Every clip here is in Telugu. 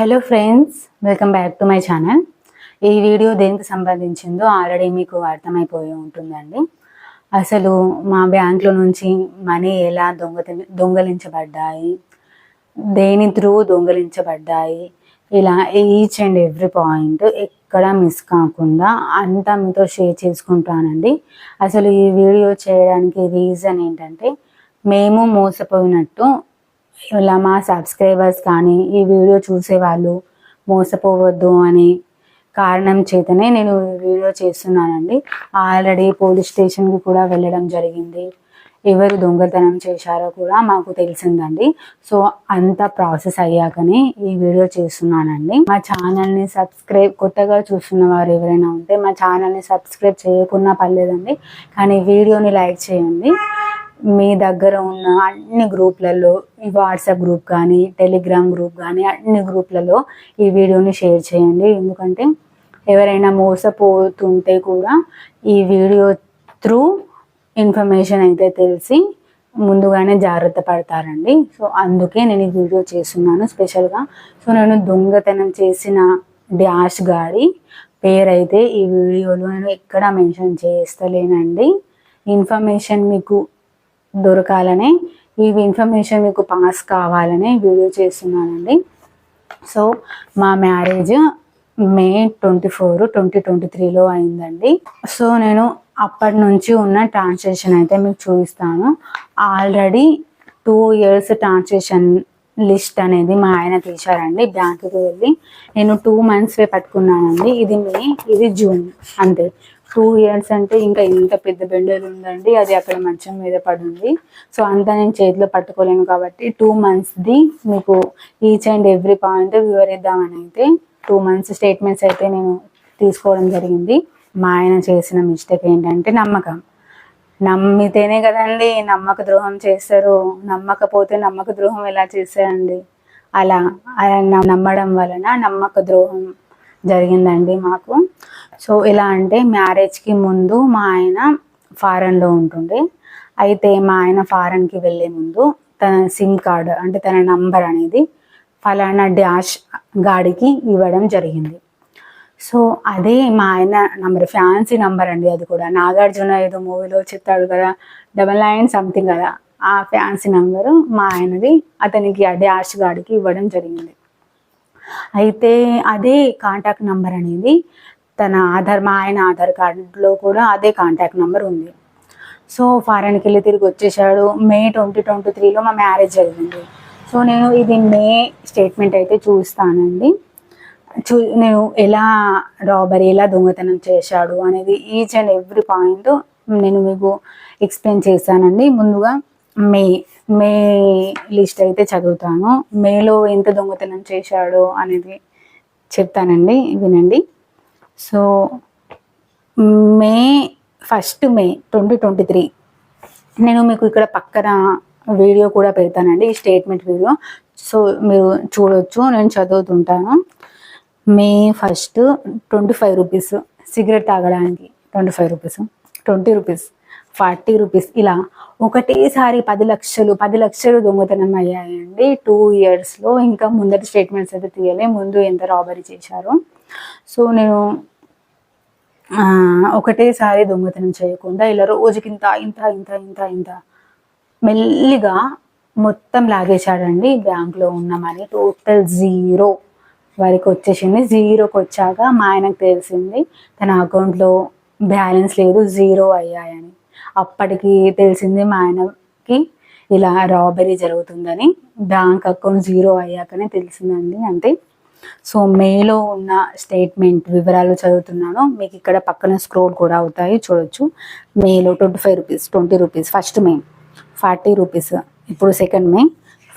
Hello friends welcome back to my channel ఈ వీడియో దేనికి సంబంధించిందో ఆల్రెడీ మీకు అర్థమైపోయి ఉంటుందండి. అసలు మా బ్యాంకులో నుంచి మనీ ఎలా దొంగ దొంగలించబడ్డాయి? దేని త్రూ దొంగలించబడ్డాయి? ఇలా ఈచ్ అండ్ ఎవ్రీ పాయింట్ ఎక్కడ మిస్ కాకుండా అంతా మీతో షేర్ చేసుకుంటానండి. అసలు ఈ వీడియో చేయడానికి రీజన్ ఏంటంటే మేము మోసపోయినట్టు ఇలా మా సబ్స్క్రైబర్స్ కానీ ఈ వీడియో చూసేవాళ్ళు మోసపోవద్దు అని కారణం చేతనే నేను వీడియో చేస్తున్నానండి. ఆల్రెడీ పోలీస్ స్టేషన్కి కూడా వెళ్ళడం జరిగింది. ఎవరు దొంగతనం చేశారో కూడా మాకు తెలిసిందండి. సో అంత ప్రాసెస్ అయ్యాకనే ఈ వీడియో చేస్తున్నానండి. మా ఛానల్ని సబ్స్క్రైబ్ కొత్తగా చూస్తున్న వారు ఎవరైనా ఉంటే మా ఛానల్ని సబ్స్క్రైబ్ చేయకున్నా పర్లేదండి. కానీ వీడియోని లైక్ చేయండి. మీ దగ్గర ఉన్న అన్ని గ్రూప్లలో ఈ వాట్సాప్ గ్రూప్ కానీ టెలిగ్రామ్ గ్రూప్ కానీ అన్ని గ్రూప్లలో ఈ వీడియోని షేర్ చేయండి. ఎందుకంటే ఎవరైనా మోసపోతుంటే కూడా ఈ వీడియో త్రూ ఇన్ఫర్మేషన్ అయితే తెలిసి ముందుగానే జాగ్రత్త పడతారండి. సో అందుకే నేను ఈ వీడియో చేస్తున్నాను స్పెషల్గా. సో నేను దొంగతనం చేసిన డాష్ గారి పేరైతే ఈ వీడియోలో నేను ఎక్కడ మెన్షన్ చేస్తలేనండి. ఇన్ఫర్మేషన్ మీకు దొరకాలని ఈ ఇన్ఫర్మేషన్ మీకు పాస్ కావాలని వీడియో చేస్తున్నానండి. సో మా marriage May twenty four twenty twenty త్రీలో అయిందండి. సో నేను అప్పటి నుంచి ఉన్న ట్రాన్సాక్షన్ అయితే మీకు చూపిస్తాను. Already two years transaction list అనేది మా ఆయన తీశారండి బ్యాంకుకి వెళ్ళి. నేను టూ మంత్స్ పట్టుకున్నానండి. ఇది మే ఇది జూన్ అంతే. టూ ఇయర్స్ అంటే ఇంకా ఇంత పెద్ద బెండలు ఉందండి. అది అక్కడ మంచం మీద పడింది. సో అంతా నేను చేతిలో పట్టుకోలేను కాబట్టి టూ మంత్స్ది మీకు ఈచ్ అండ్ ఎవ్రీ పాయింట్ వివరిద్దామని అయితే టూ మంత్స్ స్టేట్మెంట్స్ అయితే నేను తీసుకోవడం జరిగింది. మా ఆయన చేసిన మిస్టేక్ ఏంటంటే నమ్మకం. నమ్మితేనే కదండి నమ్మక ద్రోహం చేస్తారు. నమ్మకపోతే నమ్మక ద్రోహం ఎలా చేస్తారండి? అలా అలా నమ్మడం వలన నమ్మక ద్రోహం జరిగిందండి మాకు. సో ఎలా అంటే మ్యారేజ్కి ముందు మా ఆయన ఫారెన్లో ఉంటుండే. అయితే మా ఆయన ఫారెన్కి వెళ్ళే ముందు తన సిమ్ కార్డు అంటే తన నంబర్ అనేది ఫలానా డాష్ గాడికి ఇవ్వడం జరిగింది. సో అదే మా ఆయన నంబర్ ఫ్యాన్సీ నంబర్ అండి అది కూడా. నాగార్జున ఏదో మూవీలో చెప్తాడు కదా డబల్ నైన్ సంథింగ్ కదా ఆ ఫ్యాన్సీ నంబరు మా ఆయనది అతనికి ఆ డాష్ గాడికి ఇవ్వడం జరిగింది. అయితే అదే కాంటాక్ట్ నంబర్ అనేది తన ఆధార్ మా ఆయన ఆధార్ కార్డులో కూడా అదే కాంటాక్ట్ నెంబర్ ఉంది. సో ఫారెన్కి వెళ్ళి తిరిగి వచ్చేసాడు మే ట్వంటీ ట్వంటీ త్రీలో మా మ్యారేజ్ జరిగింది. సో నేను ఇది మే స్టేట్మెంట్ అయితే చూస్తానండి. చూ నేను ఎలా రాబరీ ఎలా దొంగతనం చేశాడు అనేది ఈచ్ అండ్ ఎవ్రీ పాయింట్ నేను మీకు ఎక్స్ప్లెయిన్ చేశానండి. ముందుగా మే మే లిస్ట్ అయితే చదువుతాను. మేలో ఎంత దొంగతనం చేశాడు అనేది చెప్తానండి. వినండి. So May first May twenty twenty three నేను మీకు ఇక్కడ పక్కన వీడియో కూడా పెడతానండి ఈ స్టేట్మెంట్ వీడియో. సో మీరు చూడొచ్చు నేను చదువుతుంటాను. May first twenty five rupees cigarette తాగడానికి twenty five rupees twenty rupees forty rupees. ఇలా ఒకటేసారి పది లక్షలు పది లక్షలు దొంగతనం అయ్యాయండి. టూ ఇయర్స్లో ఇంకా ముందటి స్టేట్మెంట్స్ అయితే తీయలే. ముందు ఎంత రాబరీ చేశారు. సో నేను ఒకటేసారి దొంగతనం చేయకుండా ఇలా రోజుకి ఇంత ఇంత ఇంత ఇంత ఇంత మెల్లిగా మొత్తం లాగేశాడండి బ్యాంక్లో ఉన్న మనీ. టోటల్ జీరో వరకు వచ్చేసింది. జీరోకి వచ్చాక మా ఆయనకు తెలిసింది తన అకౌంట్లో బ్యాలెన్స్ లేదు జీరో అయ్యాయని. అప్పటికి తెలిసింది మా ఆయనకి ఇలా రాబరీ జరుగుతుందని బ్యాంక్ అకౌంట్ జీరో అయ్యాకనే తెలిసిందండి అంతే. సో మేలో ఉన్న స్టేట్మెంట్ వివరాలు చదువుతున్నాను. మీకు ఇక్కడ పక్కన స్క్రోల్ కూడా అవుతాయి చూడొచ్చు. మేలో twenty five rupees twenty rupees. First May forty rupees. ఇప్పుడు second May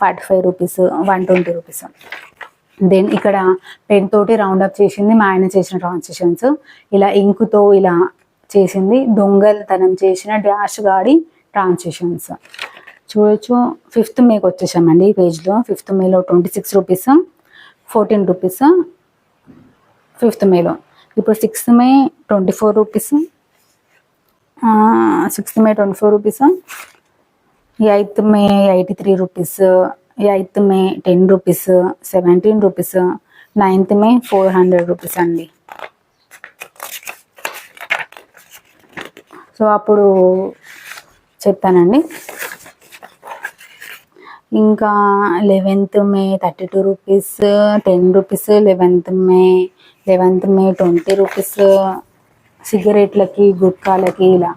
forty five rupees one twenty rupees. Then ఇక్కడ పెన్ తోటి రౌండ్ అప్ చేసింది మా ఆయన చేసిన ట్రాన్సాక్షన్స్ ఇలా ఇంకుతో ఇలా చేసింది. దొంగలతనం చేసిన డాష్ గాడి ట్రాన్సాక్షన్స్. చూడొచ్చు. ఫిఫ్త్ మేకి వచ్చేసామండి ఈ పేజ్లో. ఫిఫ్త్ మేలో twenty six rupees fourteen rupees fifth మేలో. ఇప్పుడు sixth May twenty four rupees. Sixth May twenty four rupees. Eighth May eighty three rupees. Eighth May ten rupees seventeen rupees. Ninth May four hundred rupees అండి. సో అప్పుడు చెప్పానండి. ఇంకా eleventh May thirty two rupees ten rupees eleventh May eleventh May twenty rupees సిగరెట్లకి గుట్కాలకి ఇలా.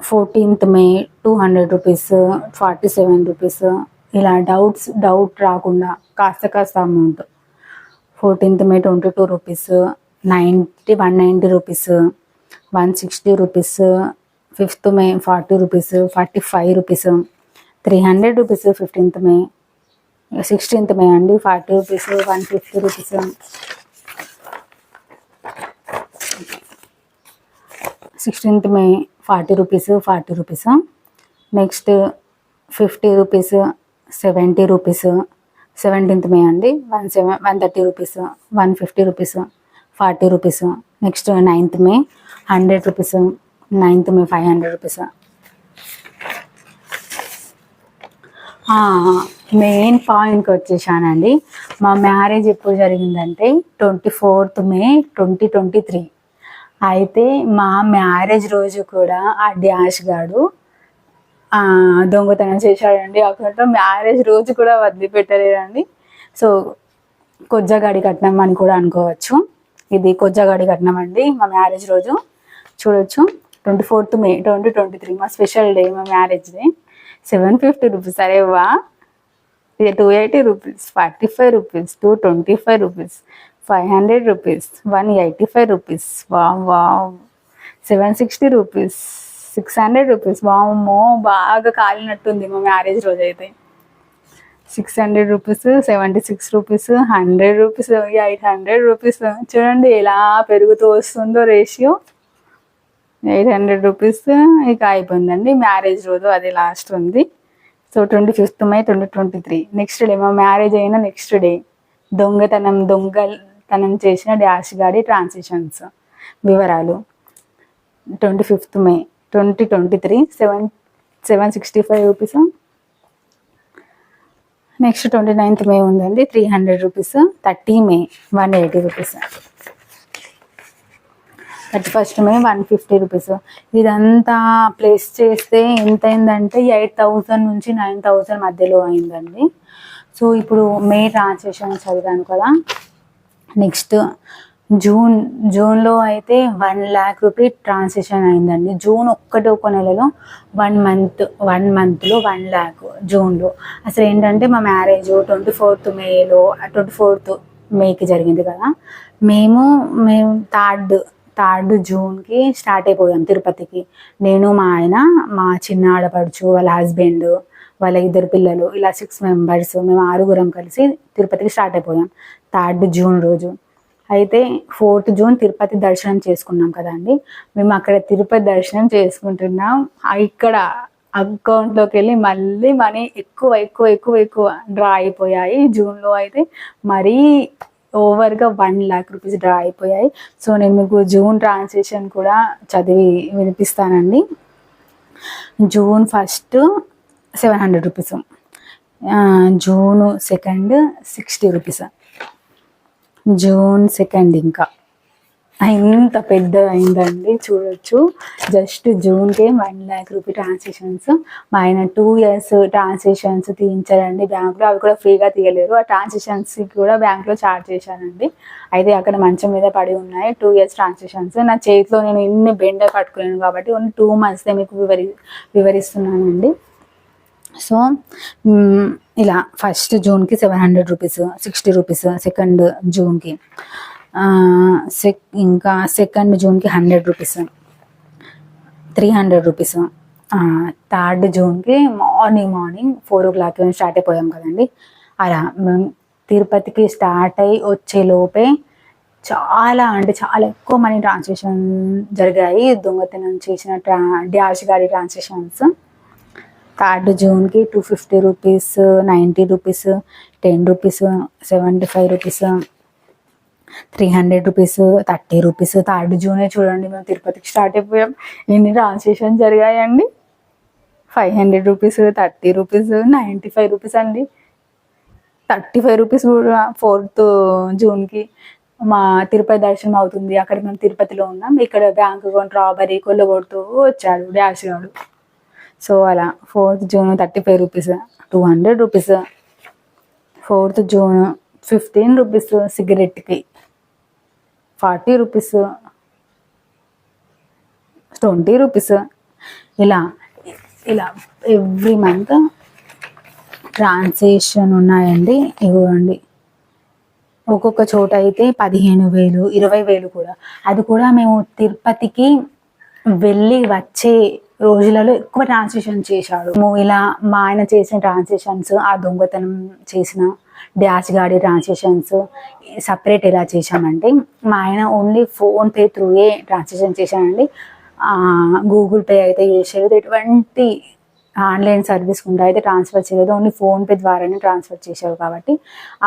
Fourteenth May two hundred rupees forty seven rupees ఇలా డౌట్స్ డౌట్ రాకుండా కాస్త కాస్త amount fourteenth May twenty two rupees ninety one ninety rupees one sixty rupees fifth May forty rupees forty five rupees three hundred rupees fifteenth May sixteenth May అండి forty rupees one fifty rupees. Sixteenth May forty rupees forty rupees. Next fifty rupees seventy rupees. Seventeenth May అండి one seven one thirty rupees one fifty rupees forty rupees. Next ninth May hundred rupees ninth May five hundred rupees. Main పాయింట్కి వచ్చేసానండి. మా మ్యారేజ్ ఎప్పుడు జరిగిందంటే twenty fourth May twenty twenty three. అయితే మా మ్యారేజ్ రోజు కూడా ఆ డ్యాష్ గాడు దొంగతనం చేశాడండి. అక్కడ మ్యారేజ్ రోజు కూడా వదిలిపెట్టలేదండి. సో కొజ్జగాడి కట్నం అని కూడా అనుకోవచ్చు. ఇది కొజ్జగాడి కట్నం అండి మా మ్యారేజ్ రోజు. చూడొచ్చు. Twenty fourth May twenty twenty three మా స్పెషల్ డే మా marriage day. Seven fifty rupees. అరే వా! ఇది two eighty rupees forty five rupees two twenty five rupees five hundred rupees one eighty five rupees. వా వా seven sixty rupees six hundred rupees. వామ్మో! బాగా కాలినట్టుంది మా మ్యారేజ్ రోజు అయితే six hundred rupees seventy six rupees hundred rupees eight hundred rupees. చూడండి ఎలా పెరుగుతూ వస్తుందో రేషియో. ఎయిట్ హండ్రెడ్ రూపీస్ ఇక అయిపోయిందండి. మ్యారేజ్ రోజు అది లాస్ట్ ఉంది. So twenty fifth May twenty twenty three. Next day మా మ్యారేజ్ అయిన నెక్స్ట్ డే దొంగతనం దొంగతనం చేసిన డాష్ గాడి ట్రాన్సాక్షన్స్ వివరాలు. Twenty fifth May twenty twenty three seven seven sixty five rupees. Next twenty ninth May ఉందండి. Three hundred rupees. Thirty May one eighty rupees. Thirty first May one fifty rupees. ఇదంతా ప్లేస్ చేస్తే ఎంత అయిందంటే ఎయిట్ థౌజండ్ నుంచి నైన్ థౌజండ్ మధ్యలో అయిందండి. సో ఇప్పుడు మే ట్రాన్సాక్షన్ చదివాను కదా. నెక్స్ట్ జూన్ జూన్లో అయితే వన్ ల్యాక్ రూపీ ట్రాన్సాక్షన్ అయిందండి. జూన్ ఒక్కటి ఒక నెలలో వన్ మంత్ వన్ మంత్లో వన్ ల్యాక్ జూన్లో. అసలు ఏంటంటే మా మ్యారేజ్ ట్వంటీ ఫోర్త్ మేలో ట్వంటీ ఫోర్త్ మేకి జరిగింది కదా. మేము మేము థర్డ్ థర్డ్ జూన్కి స్టార్ట్ అయిపోయాం తిరుపతికి. నేను మా ఆయన మా చిన్న ఆడపడుచు వాళ్ళ హస్బెండ్ వాళ్ళ ఇద్దరు పిల్లలు ఇలా సిక్స్ మెంబర్స్ మేము ఆరుగురం కలిసి తిరుపతికి స్టార్ట్ అయిపోయాం థర్డ్ జూన్ రోజు. అయితే ఫోర్త్ జూన్ తిరుపతి దర్శనం చేసుకున్నాం కదండి. మేము అక్కడ తిరుపతి దర్శనం చేసుకుంటున్నాం. ఇక్కడ అకౌంట్లోకి వెళ్ళి మళ్ళీ మనీ ఎక్కువ ఎక్కువ ఎక్కువ ఎక్కువ డ్రా అయిపోయాయి జూన్లో అయితే. మరీ ఓవర్గా వన్ ల్యాక్ రూపీస్ డ్రా అయిపోయాయి. సో నేను మీకు జూన్ ట్రాన్సాక్షన్ కూడా చదివి వినిపిస్తానండి. June first seven hundred rupees. June second sixty rupees. June second ఇంకా. ఇంత పెద్ద అయిందండి చూడొచ్చు. జస్ట్ జూన్కే వన్ ల్యాక్ రూపీ ట్రాన్సాక్షన్స్. మా ఆయన టూ ఇయర్స్ ట్రాన్సాక్షన్స్ తీయించారండి బ్యాంక్లో. అవి కూడా ఫ్రీగా తీయలేరు ఆ ట్రాన్సాక్షన్స్ కూడా బ్యాంక్లో చార్జ్ చేశానండి. అయితే అక్కడ మంచం మీద పడి ఉన్నాయి టూ ఇయర్స్ ట్రాన్సాక్షన్స్. నా చేతిలో నేను ఇన్ని బెండ పట్టుకున్నాను కాబట్టి ఓన్లీ టూ మంత్స్దే మీకు వివరి వివరిస్తున్నానండి. సో ఇలా first జూన్కి seven hundred rupees sixty rupees second జూన్కి. సెక్ ఇంకా second జూన్కి hundred rupees three hundred rupees third జూన్కి morning morning four o'clock start అయిపోయాం కదండి. అలా మేము తిరుపతికి స్టార్ట్ అయ్యి వచ్చే లోపే చాలా అంటే చాలా ఎక్కువ మనీ ట్రాన్సాక్షన్ జరిగాయి. దొంగతనం చేసిన ట్రా డాష్ గాడి transactions third జూన్కి two fifty rupees ninety rupees ten rupees seventy five rupees three hundred rupees thirty rupees third జూనే చూడండి మేము తిరుపతికి స్టార్ట్ అయిపోయాం. ఎన్ని ట్రాన్సాక్షన్ జరిగాయండి? Five hundred rupees thirty rupees ninety five rupees అండి. థర్టీ ఫైవ్ రూపీస్ కూడా ఫోర్త్ జూన్కి మా తిరుపతి దర్శనం అవుతుంది. అక్కడ మేము తిరుపతిలో ఉన్నాం. ఇక్కడ బ్యాంక్ అకౌంట్ రాబరీ కొల్లగొడుతూ వచ్చాడు డాష్ గాడు. సో అలా fourth June thirty five rupees two hundred rupees. Fourth June fifteen rupees సిగరెట్కి. Forty rupees. Twenty rupees. ఇలా ఇలా ఎవ్రీ మంత్ ట్రాన్సాక్షన్ ఉన్నాయండి. ఇవ్వండి. ఒక్కొక్క చోట అయితే పదిహేను వేలు ఇరవై వేలు కూడా. అది కూడా మేము తిరుపతికి వెళ్ళి వచ్చే రోజులలో ఎక్కువ ట్రాన్సాక్షన్ చేశాడు. ఇలా మా ఆయన చేసిన ట్రాన్సాక్షన్స్ ఆ దొంగతనం చేసిన డాష్ గాడి ట్రాన్సాక్షన్స్ సపరేట్ ఎలా చేశామంటే మా ఆయన ఓన్లీ ఫోన్పే త్రూయే ట్రాన్సాక్షన్ చేశానండి గూగుల్ పే అయితే యూజ్ చేయలేదు. ఎటువంటి ఆన్లైన్ సర్వీస్ కూడా అయితే ట్రాన్స్ఫర్ చేయలేదు. ఓన్లీ ఫోన్పే ద్వారానే ట్రాన్స్ఫర్ చేశారు కాబట్టి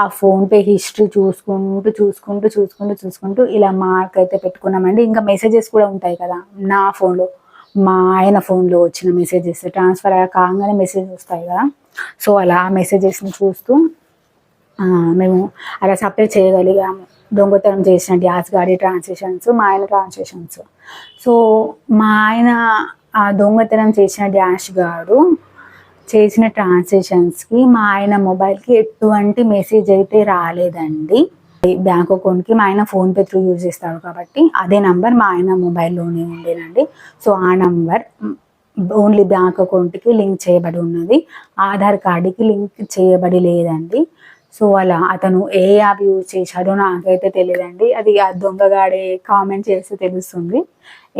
ఆ ఫోన్పే హిస్టరీ చూసుకుంటూ చూసుకుంటూ చూసుకుంటూ చూసుకుంటూ ఇలా మార్క్ అయితే పెట్టుకున్నామండి. ఇంకా మెసేజెస్ కూడా ఉంటాయి కదా నా ఫోన్లో మా ఆయన ఫోన్లో వచ్చిన మెసేజెస్. ట్రాన్స్ఫర్ అయ్యా కాగానే మెసేజ్ వస్తాయి కదా. సో అలా ఆ మెసేజెస్ని చూస్తూ మేము అలా సపరేట్ చేయగలిగాము. దొంగతనం చేసిన గ్యాస్ గాడి ట్రాన్సాక్షన్స్ మా ఆయన ట్రాన్సాక్షన్స్. సో మా ఆయన ఆ దొంగతనం చేసిన డాష్ గాడు చేసిన ట్రాన్సాక్షన్స్కి మా ఆయన మొబైల్కి ఎటువంటి మెసేజ్ అయితే రాలేదండి. బ్యాంక్ అకౌంట్కి మా ఆయన ఫోన్పే త్రూ యూజ్ చేస్తాడు కాబట్టి అదే నంబర్ మా ఆయన మొబైల్లోనే ఉండేనండి. సో ఆ నంబర్ ఓన్లీ బ్యాంక్ అకౌంట్కి లింక్ చేయబడి ఉన్నది. ఆధార్ కార్డుకి లింక్ చేయబడి లేదండి. సో అలా అతను ఏ యాప్ యూజ్ చేశాడో నాకైతే తెలియదండి. అది ఆ దొంగగాడే కామెంట్ చేస్తే తెలుస్తుంది.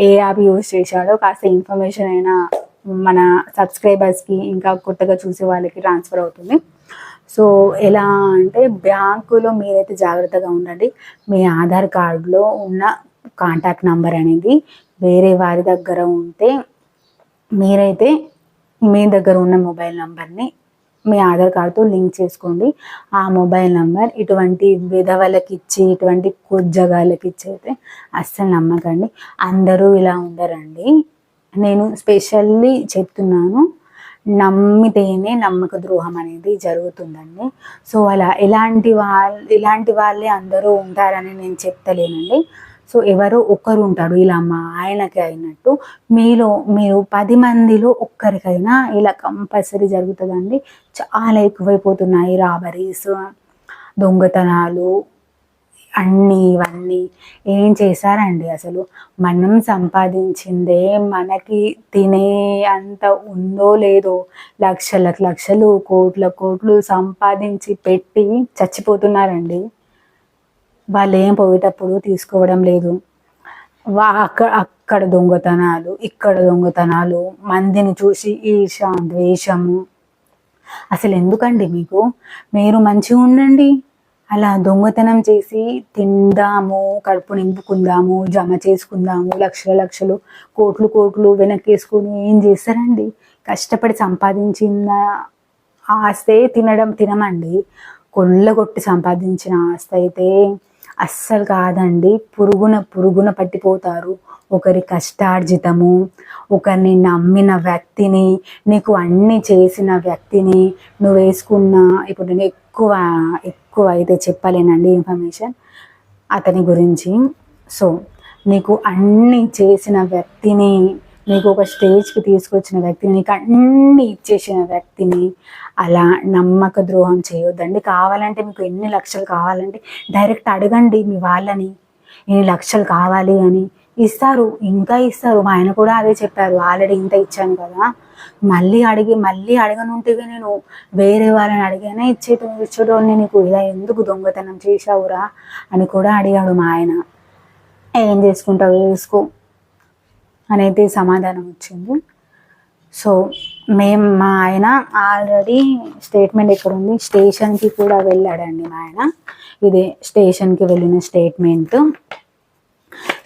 ఏ యాప్ యూజ్ చేశాడో కాస్త ఇన్ఫర్మేషన్ అయినా మన సబ్స్క్రైబర్స్కి ఇంకా కొత్తగా చూసే వాళ్ళకి ట్రాన్స్ఫర్ అవుతుంది. సో ఎలా అంటే బ్యాంకులో మీరైతే జాగ్రత్తగా ఉండండి. మీ ఆధార్ కార్డులో ఉన్న కాంటాక్ట్ నంబర్ అనేది వేరే వారి దగ్గర ఉంటే మీరైతే మీ దగ్గర ఉన్న మొబైల్ నంబర్ని మీ ఆధార్ కార్డుతో లింక్ చేసుకోండి. ఆ మొబైల్ నెంబర్ ఇటువంటి విధవలకి ఇచ్చి ఇటువంటి కుజ్జగాళ్ళకి ఇచ్చి అయితే అస్సలు నమ్మకండి. అందరూ ఇలా ఉండరండి. నేను స్పెషల్లీ చెప్తున్నాను నమ్మితేనే నమ్మక ద్రోహం అనేది జరుగుతుందండి. సో అలా ఇలాంటి వాళ్ళు ఇలాంటి వాళ్ళే అందరూ ఉంటారని నేను చెప్తలేనండి. సో ఎవరో ఒక్కరు ఉంటాడు ఇలా మా ఆయనకి అయినట్టు. మీలో మీరు పది మందిలో ఒక్కరికైనా ఇలా కంపల్సరీ జరుగుతుందండి. చాలా ఎక్కువైపోతున్నాయి రాబరీస్ దొంగతనాలు అన్నీ ఇవన్నీ. ఏం చేశారండి అసలు? మనం సంపాదించిందే మనకి తినే అంత ఉందో లేదో లక్షలకు లక్షలు కోట్ల కోట్లు సంపాదించి పెట్టి చచ్చిపోతున్నారండి. వాళ్ళు ఏం పోయేటప్పుడు తీసుకోవడం లేదు. వా అక్కడ అక్కడ దొంగతనాలు ఇక్కడ దొంగతనాలు మందిని చూసి ఈర్ష ద్వేషము. అసలు ఎందుకండి మీకు? మీరు మంచిగా ఉండండి. అలా దొంగతనం చేసి తిందాము కడుపు నింపుకుందాము జమ చేసుకుందాము లక్షల లక్షలు కోట్లు కోట్లు వెనక్కేసుకొని ఏం చేస్తారండి? కష్టపడి సంపాదించిన ఆస్తే తినడం తినమండి. కొల్లగొట్టి సంపాదించిన ఆస్తి అయితే అస్సలు కాదండి. పురుగున పురుగున పట్టిపోతారు. ఒకరి కష్టార్జితము ఒకరిని నమ్మిన వ్యక్తిని నీకు అన్ని చేసిన వ్యక్తిని నువ్వు వేసుకున్న ఇప్పుడు నేను ఎక్కువ ఎక్కువ అయితే చెప్పలేనండి ఇన్ఫర్మేషన్ అతని గురించి. సో నీకు అన్ని చేసిన వ్యక్తిని నీకు ఒక స్టేజ్కి తీసుకొచ్చిన వ్యక్తిని నీకు అన్ని ఇచ్చేసిన వ్యక్తిని అలా నమ్మక ద్రోహం చేయొద్దండి. కావాలంటే మీకు ఎన్ని లక్షలు కావాలంటే డైరెక్ట్ అడగండి మీ వాళ్ళని. ఎన్ని లక్షలు కావాలి అని. ఇస్తారు ఇంకా ఇస్తారు. మా ఆయన కూడా అదే చెప్పారు. ఆల్రెడీ ఇంత ఇచ్చాను కదా. మళ్ళీ అడిగి మళ్ళీ అడగనుంటే నేను వేరే వాళ్ళని అడిగానే ఇచ్చేటో ఇచ్చేటోని నీకు ఇలా ఎందుకు దొంగతనం చేశావురా అని కూడా అడిగాడు మా ఆయన. ఏం చేసుకుంటావు? వేసుకో అనేది సమాధానం వచ్చింది. సో మేము మా ఆయన ఆల్రెడీ స్టేట్మెంట్ ఎక్కడ ఉంది. స్టేషన్కి కూడా వెళ్ళాడండి మా ఆయన. ఇది స్టేషన్కి వెళ్ళిన స్టేట్మెంట్.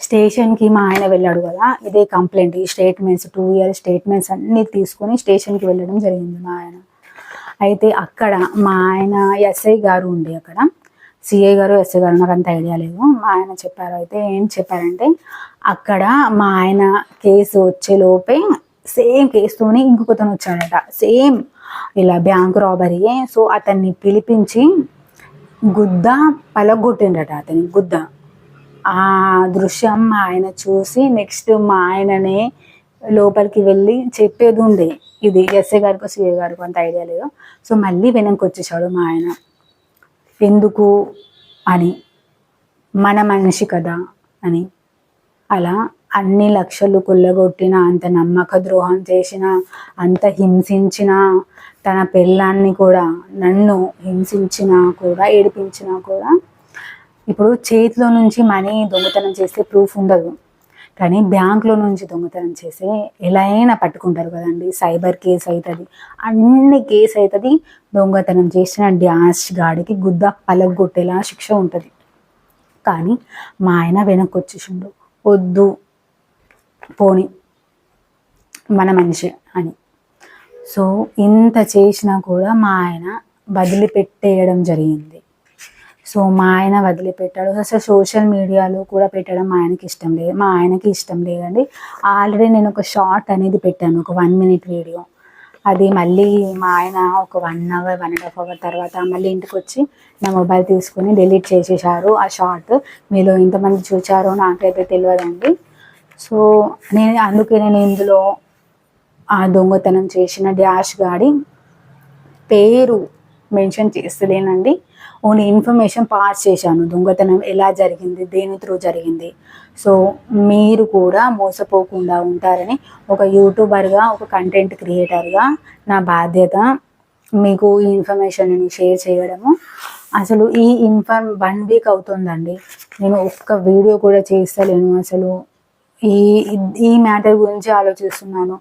స్టేషన్కి మా ఆయన వెళ్ళాడు కదా. ఇదే కంప్లైంట్. ఈ స్టేట్మెంట్స్ టూ ఇయర్ స్టేట్మెంట్స్ అన్నీ తీసుకొని స్టేషన్కి వెళ్ళడం జరిగింది మా ఆయన. అయితే అక్కడ మా ఆయన ఎస్ఐ గారు ఉండే అక్కడ సిఐ గారు ఎస్ఐ గారు నాకు అంత ఐడియా లేదు. మా ఆయన చెప్పారు అయితే ఏం చెప్పారంటే అక్కడ మా ఆయన కేసు వచ్చే లోపే సేమ్ కేసుతోనే ఇంకొకతను వచ్చాడట. సేమ్ ఇలా బ్యాంక్ రాబరీయే. సో అతన్ని పిలిపించి గుద్ద పలగొట్టిండట అతని గుద్ద. ఆ దృశ్యం మా ఆయన చూసి నెక్స్ట్ మా ఆయననే లోపలికి వెళ్ళి చెప్పేది ఉండే. ఇది ఎస్ఏ గారికి సిఏ గారికి అంత ఐడియా లేదు. సో మళ్ళీ వెనక్కి వచ్చేసాడు మా ఆయన. ఎందుకు అని. మన మనిషి కదా అని. అలా అన్ని లక్షలు కొల్లగొట్టిన అంత నమ్మక ద్రోహం చేసిన అంత హింసించిన తన పెళ్ళాన్ని కూడా నన్ను హింసించినా కూడా ఏడిపించినా కూడా ఇప్పుడు చేతిలో నుంచి మనీ దొంగతనం చేస్తే ప్రూఫ్ ఉండదు. కానీ బ్యాంకులో నుంచి దొంగతనం చేస్తే ఎలా అయినా పట్టుకుంటారు కదండి. సైబర్ కేసు అవుతుంది. అన్ని కేసు అవుతుంది. దొంగతనం చేసిన డ్యాష్ గాడికి గుద్ద పలగొట్టేలా శిక్ష ఉంటుంది. కానీ మా ఆయన వెనక్కి వచ్చేసిండు. వద్దు పోని మన మనిషి అని. సో ఇంత చేసినా కూడా మా ఆయన వదిలిపెట్టేయడం జరిగింది. సో మా ఆయన వదిలిపెట్టాడు. అసలు సోషల్ మీడియాలో కూడా పెట్టడం మా ఆయనకి ఇష్టం లేదు. మా ఆయనకి ఇష్టం లేదండి. ఆల్రెడీ నేను ఒక షార్ట్ అనేది పెట్టాను ఒక వన్ మినిట్ వీడియో. అది మళ్ళీ మా ఆయన ఒక one hour one and half hour తర్వాత మళ్ళీ ఇంటికి వచ్చి నా మొబైల్ తీసుకుని డిలీట్ చేసేసారు ఆ షార్ట్. మీలో ఎంతమంది చూచారో నాకైతే తెలియదండి. సో నేను అందుకే నేను ఇందులో ఆ దొంగతనం చేసిన డాష్ గాడి పేరు మెన్షన్ చేస్తలేనండి. ఓన్లీ ఇన్ఫర్మేషన్ పాస్ చేశాను. దొంగతనం ఎలా జరిగింది దేని త్రూ జరిగింది. సో మీరు కూడా మోసపోకుండా ఉంటారని ఒక యూట్యూబర్గా ఒక కంటెంట్ క్రియేటర్గా నా బాధ్యత మీకు ఈ ఇన్ఫర్మేషన్ నేను షేర్ చేయడము. అసలు ఈ ఇన్ఫర్మ్ వన్ వీక్ అవుతుందండి. నేను ఒక్క వీడియో కూడా చేస్తలేను అసలు. ఈ ఈ మ్యాటర్ గురించి ఆలోచిస్తున్నాను.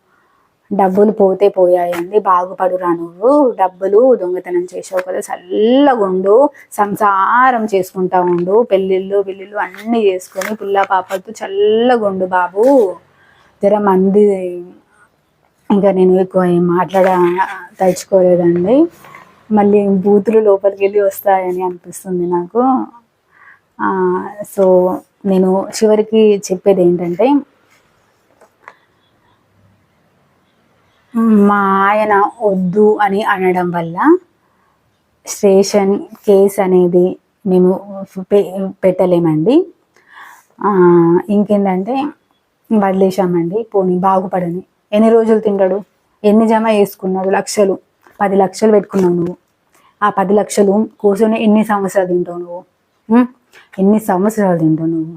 డబ్బులు పోతే పోయాయండి బాగుపడురా నువ్వు. డబ్బులు దొంగతనం చేసావు కదా చల్లగుండు సంసారం చేసుకుంటా ఉండు. పెళ్ళిళ్ళు పెళ్ళిళ్ళు అన్నీ చేసుకొని పుల్ల పాపలతో చల్లగుండు బాబు. జర మంది ఇంకా నేను ఎక్కువ ఏం మాట్లాడ తలుచుకోలేదండి. మళ్ళీ బూతులు లోపలికి వెళ్ళి వస్తాయని అనిపిస్తుంది నాకు. సో నేను చివరికి చెప్పేది ఏంటంటే మా ఆయన వద్దు అని అనడం వల్ల స్టేషన్ కేస్ అనేది మేము పెట్టలేమండి. ఇంకేంటంటే వదిలేసామండి పోనీ బాగుపడని. ఎన్ని రోజులు తింటాడు? ఎన్ని జమ చేసుకున్నాడు? లక్షలు. పది లక్షలు పెట్టుకున్నావు నువ్వు. ఆ పది లక్షలు కూర్చొని ఎన్ని సంవత్సరాలు తింటావు నువ్వు? ఎన్ని సంవత్సరాలు తింటావు నువ్వు?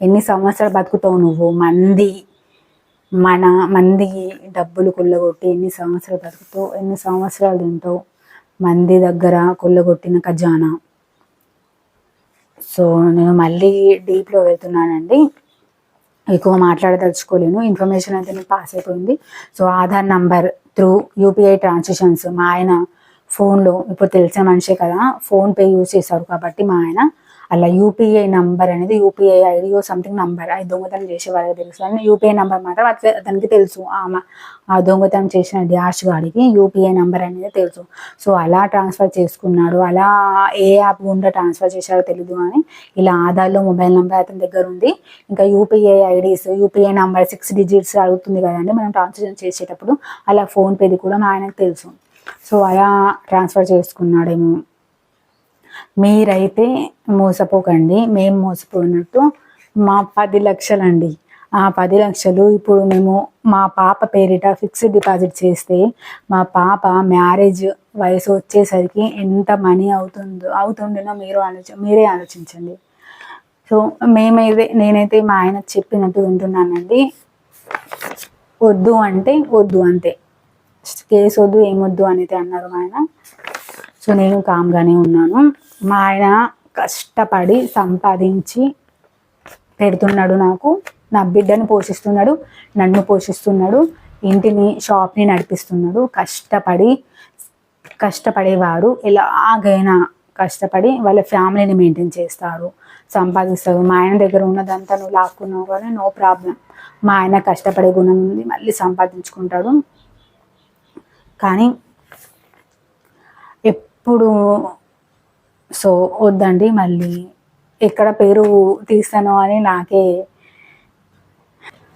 ఎన్ని సంవత్సరాలు బతుకుతావు నువ్వు? మంది. మన మంది డబ్బులు కొల్లగొట్టి ఎన్ని సంవత్సరాలు బతుకుతూ ఎన్ని సంవత్సరాలు తింటూ మంది దగ్గర కొల్లగొట్టిన ఖజానా. సో నేను మళ్ళీ డీప్లో వెళ్తున్నానండి. ఎక్కువ మాట్లాడదలుచుకోలేను. ఇన్ఫర్మేషన్ అయితే నేను పాస్ అయిపోయింది. So Aadhaar number through UPI transactions మా ఆయన ఫోన్లో ఇప్పుడు తెలిసే మనిషే కదా ఫోన్పే యూజ్ చేశారు కాబట్టి మా ఆయన. అలా యూపీఐ నంబర్ అనేది యూపీఐ ఐడి సంథింగ్ నంబర్ అది దొంగతనం చేసే వాళ్ళకి తెలుసు. కానీ యూపీఐ నంబర్ మాత్రం అతనికి తెలుసు. ఆమె ఆ దొంగతనం చేసిన డాష్ గాడికి యూపీఐ నంబర్ అనేది తెలుసు. సో అలా ట్రాన్స్ఫర్ చేసుకున్నాడు. అలా ఏ యాప్ గుండా ట్రాన్స్ఫర్ చేశారో తెలియదు కానీ ఇలా ఆధార్లో మొబైల్ నెంబర్ అతని దగ్గర ఉంది. ఇంకా UPI IDs UPI number six digits అడుగుతుంది కదండి మనం ట్రాన్సాక్షన్ చేసేటప్పుడు. అలా ఫోన్పేది కూడా మా ఆయనకు తెలుసు. సో అలా ట్రాన్స్ఫర్ చేసుకున్నాడేమో. మీరైతే మోసపోకండి మేము మోసపోయినట్టు మా పది లక్షలండి. ఆ పది లక్షలు ఇప్పుడు మేము మా పాప పేరిట ఫిక్స్డ్ డిపాజిట్ చేస్తే మా పాప మ్యారేజ్ వయసు వచ్చేసరికి ఎంత మనీ అవుతుందో అవుతుండేనో మీరు ఆలోచన మీరే ఆలోచించండి. సో మేమైతే నేనైతే మా ఆయన చెప్పినట్టు వింటున్నానండి. వద్దు అంటే వద్దు అంతే. కేసు వద్దు ఏమొద్దు అనేది అన్నారు ఆయన. సో నేను కామ్గానే ఉన్నాను. మా ఆయన కష్టపడి సంపాదించి పెడుతున్నాడు నాకు. నా బిడ్డను పోషిస్తున్నాడు నన్ను పోషిస్తున్నాడు ఇంటిని షాప్ని నడిపిస్తున్నాడు. కష్టపడి కష్టపడేవారు ఎలాగైనా కష్టపడి వాళ్ళ ఫ్యామిలీని మెయింటైన్ చేస్తారు సంపాదిస్తారు. మా ఆయన దగ్గర ఉన్నదంతా నువ్వు లాక్కున్నావు కానీ నో ప్రాబ్లం. మా ఆయన కష్టపడే గుణం ఉంది మళ్ళీ సంపాదించుకుంటాడు. కానీ ఎప్పుడు సో వద్దండి మళ్ళీ ఎక్కడ పేరు తీస్తానో అని నాకే.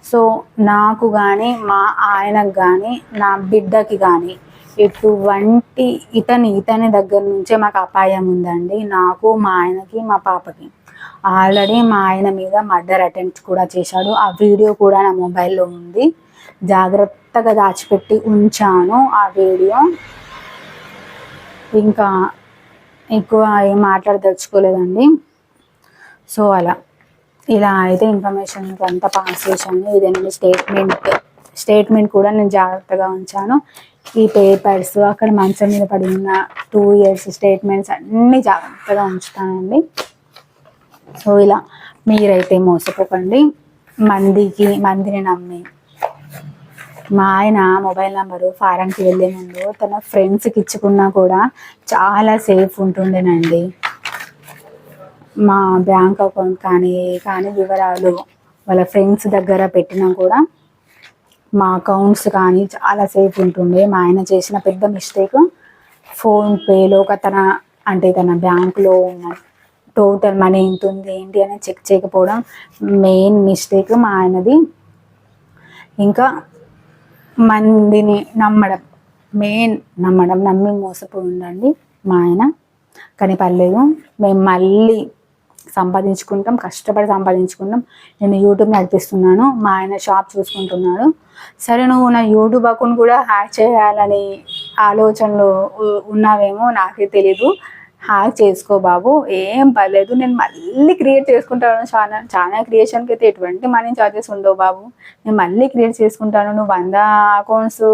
సో నాకు కానీ మా ఆయనకు కానీ నా బిడ్డకి కానీ ఎటువంటి ఇతని ఇతని దగ్గర నుంచే మాకు అపాయం ఉందండి. నాకు మా ఆయనకి మా పాపకి. ఆల్రెడీ మా ఆయన మీద మర్డర్ అటెంప్ట్ కూడా చేశాడు. ఆ వీడియో కూడా నా మొబైల్లో ఉంది. జాగ్రత్తగా దాచిపెట్టి ఉంచాను ఆ వీడియో. ఇంకా ఎక్కువ ఏం మాట్లాడదలుచుకోలేదండి. సో అలా. ఇలా అయితే ఇన్ఫర్మేషన్ అంతా పాస్ చేశాను. ఇదేనండి స్టేట్మెంట్. స్టేట్మెంట్ కూడా నేను జాగ్రత్తగా ఉంచాను. ఈ పేపర్స్ అక్కడ మంచం మీద పడి ఉన్న టూ ఇయర్స్ స్టేట్మెంట్స్ అన్నీ జాగ్రత్తగా ఉంచుతానండి. సో ఇలా మీరైతే మోసపోకండి. మందికి మందిని నమ్మి. మా ఆయన మొబైల్ నెంబరు ఫారెన్కి వెళ్ళే ముందు తన ఫ్రెండ్స్కి ఇచ్చుకున్నా కూడా చాలా సేఫ్ ఉంటుండేనండి. మా బ్యాంక్ అకౌంట్ కానీ కానీ వివరాలు వాళ్ళ ఫ్రెండ్స్ దగ్గర పెట్టినా కూడా మా అకౌంట్స్ కానీ చాలా సేఫ్ ఉంటుండే. మా ఆయన చేసిన పెద్ద మిస్టేక్ ఫోన్పేలో ఒక తన అంటే తన బ్యాంకులో ఉన్న టోటల్ మనీ ఎంత ఉంది ఏంటి అని చెక్ చేయకపోవడం మెయిన్ మిస్టేక్ మా ఆయనది. ఇంకా మందిని నమ్మడం మెయిన్ నమ్మడం నమ్మి మోసపోయి ఉండండి మా ఆయన. కానీ పర్లేదు మేము మళ్ళీ సంపాదించుకుంటాం కష్టపడి సంపాదించుకుంటాం. నేను యూట్యూబ్ నడిపిస్తున్నాను మా ఆయన షాప్ చూసుకుంటున్నాడు. సరే నువ్వు నా యూట్యూబ్ అకౌంట్ కూడా హ్యాక్ చేయాలని ఆలోచనలు ఉన్నావేమో నాకే తెలీదు. హ్యాక్ చేసుకో బాబు. ఏం పర్లేదు నేను మళ్ళీ క్రియేట్ చేసుకుంటాను. చాలా చాలా క్రియేషన్కి అయితే ఎటువంటి మనీ చార్జెస్ ఉండవు బాబు. నేను మళ్ళీ క్రియేట్ చేసుకుంటాను. నువ్వు వంద అకౌంట్స్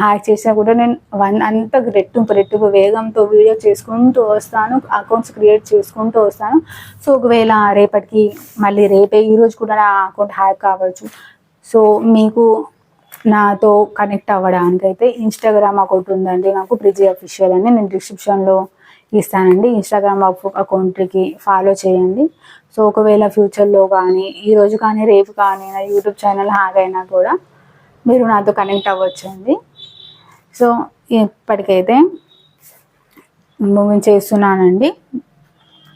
హ్యాక్ చేసినా కూడా నేను వన్ అంత రెట్టింపు రెట్టింపు వేగంతో వీడియో చేసుకుంటూ వస్తాను. అకౌంట్స్ క్రియేట్ చేసుకుంటూ వస్తాను. సో ఒకవేళ రేపటికి మళ్ళీ రేపే ఈరోజు కూడా నా అకౌంట్ హ్యాక్ కావచ్చు. సో మీకు నాతో కనెక్ట్ అవ్వడానికి అయితే ఇన్స్టాగ్రామ్ అకౌంట్ ఉందండి. నాకు ప్రిజీ అఫీషియల్ అని నేను డిస్క్రిప్షన్లో ఇస్తానండి. ఇన్స్టాగ్రామ్ అకౌంట్కి ఫాలో చేయండి. సో ఒకవేళ ఫ్యూచర్లో కానీ ఈరోజు కానీ రేపు కానీ నా యూట్యూబ్ ఛానల్ హ్యాక్ అయినా కూడా మీరు నాతో కనెక్ట్ అవ్వచ్చండి. సో ఇప్పటికైతే మూవింగ్ చేస్తున్నానండి.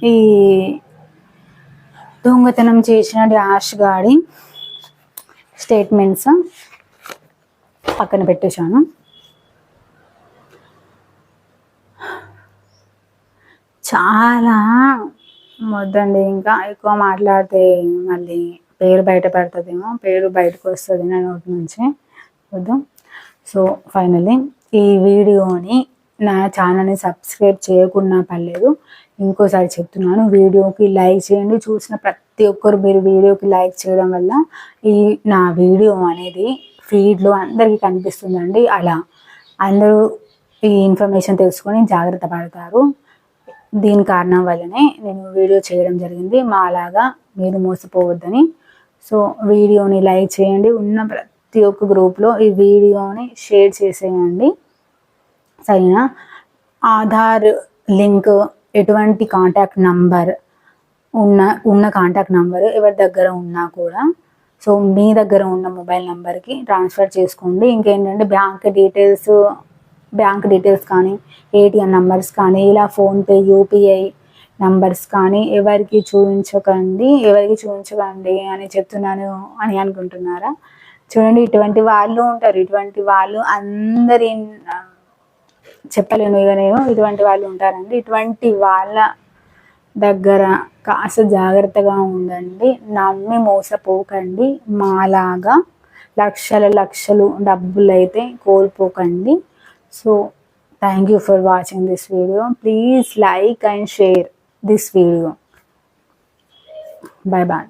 ఈ దొంగతనం చేసిన డాష్ గాడి స్టేట్మెంట్స్ పక్కన పెట్టేశాను. చాలా వద్దండి. ఇంకా ఎక్కువ మాట్లాడితే మళ్ళీ పేరు బయట పడుతుందేమో పేరు బయటకు వస్తుంది నా నోటి నుంచి. వద్దు. సో ఫైనలీ ఈ వీడియోని నా ఛానల్ని సబ్స్క్రైబ్ చేయకుండా పర్లేదు. ఇంకోసారి చెప్తున్నాను వీడియోకి లైక్ చేయండి. చూసిన ప్రతి ఒక్కరు మీరు వీడియోకి లైక్ చేయడం వల్ల ఈ నా వీడియో అనేది ఫీడ్లో అందరికీ కనిపిస్తుందండి. అలా అందరూ ఈ ఇన్ఫర్మేషన్ తెలుసుకొని జాగ్రత్త పడతారు. దీని కారణం వల్లనే నేను వీడియో చేయడం జరిగింది. మా అలాగా మీరు మోసపోవద్దని. సో వీడియోని లైక్ చేయండి. ఉన్న ప్రతి ఒక్క గ్రూప్లో ఈ వీడియోని షేర్ చేసేయండి. సరేనా? ఆధార్ లింక్ ఎటువంటి కాంటాక్ట్ నంబర్ ఉన్న ఉన్న కాంటాక్ట్ నంబర్ ఎవరి దగ్గర ఉన్నా కూడా సో మీ దగ్గర ఉన్న మొబైల్ నెంబర్కి ట్రాన్స్ఫర్ చేసుకోండి. ఇంకేంటంటే బ్యాంక్ డీటెయిల్స్ బ్యాంక్ డీటెయిల్స్ కానీ ఏటీఎం నంబర్స్ కానీ ఇలా ఫోన్పే యూపీఐ నంబర్స్ కానీ ఎవరికి చూపించకండి ఎవరికి చూపించకండి అని చెప్తున్నాను అని అనుకుంటున్నారా? చూడండి ఇటువంటి వాళ్ళు ఉంటారు. ఇటువంటి వాళ్ళు అందరి చెప్పలేను ఇక నేను. ఇటువంటి వాళ్ళు ఉంటారండి. ఇటువంటి వాళ్ళ దగ్గర కాస్త జాగ్రత్తగా ఉండండి. నమ్మి మోసపోకండి. మాలాగా లక్షల లక్షలు డబ్బులు అయితే కోల్పోకండి. So thank you for watching this video. Please like and share this video. Bye bye.